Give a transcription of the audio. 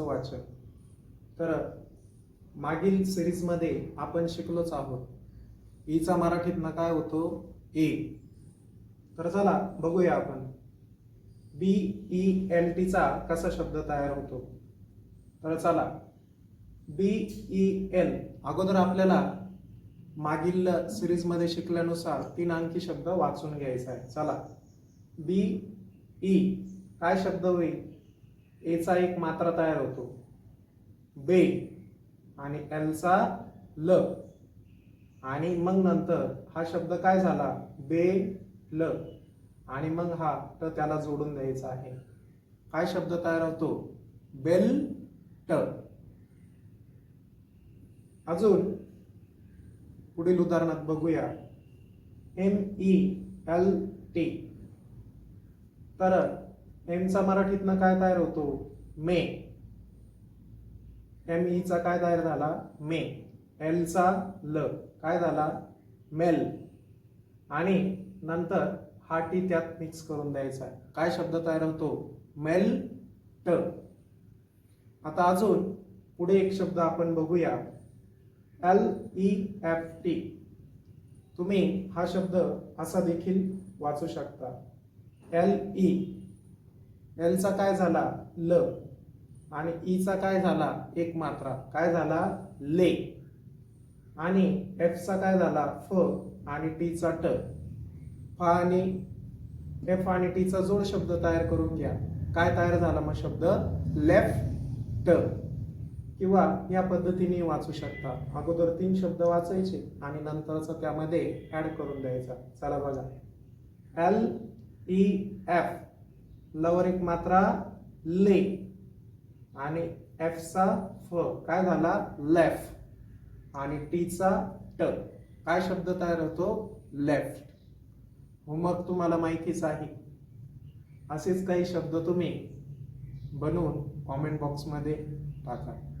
वाचन तर मागील सिरीजमध्ये आपण शिकलोच आहोत. ईचा मराठीतनं काय होतो ए. तर चला बघूया आपण. बी ई एल टीचा कसा शब्द तयार होतो? तर चला बी ई एल. अगोदर आपल्याला मागील सिरीजमध्ये शिकल्यानुसार तीन अंकी शब्द वाचून घ्यायचा आहे. चला बी ई. काय शब्द होईल? एचा एक मात्रा तयार होतो. बे आणि एलचा ल. आणि मग नंतर हा शब्द काय झाला? बे ल. आणि मग हा ट त्याला जोडून द्यायचा आहे. काय शब्द तयार होतो? बेल ट. अजून पुढील उदाहरणात बघूया. M E L T. तर एमचा मराठीतनं काय तयार होतो? मे. एम ईचा काय तयार झाला? मे. एलचा ल. काय झाला? मेल. आणि नंतर हा टी त्यात मिक्स करून द्यायचा. आहे काय शब्द तयार होतो? मेल ट. आता अजून पुढे एक शब्द आपण बघूया. L E F T. तुम्ही हा शब्द असा देखील वाचू शकता. L E. एलचा काय झाला? ल. आणि ईचा काय झाला? एक मात्रा काय झाला? ले. आणि एफचा काय झाला? फ. आणि टीचा ट. फ आणि एफ आणि टीचा जोड शब्द तयार करून घ्या. काय तयार झाला मग शब्द? लेफ्ट किंवा या पद्धतीने वाचू शकता. अगोदर तीन शब्द वाचायचे आणि नंतरचा त्यामध्ये ऍड करून द्यायचा. चला बघा. एल ई एफ लवर एक मात्रा ले. आणि एफचा फ. काय झाला? लेफ्ट आणि टीचा ट काय शब्द तयार होतो? लेफ्ट होमवर्क तुम्हाला माहितीच आहे. असेच काही शब्द तुम्ही बनवून कॉमेंट बॉक्समध्ये टाका.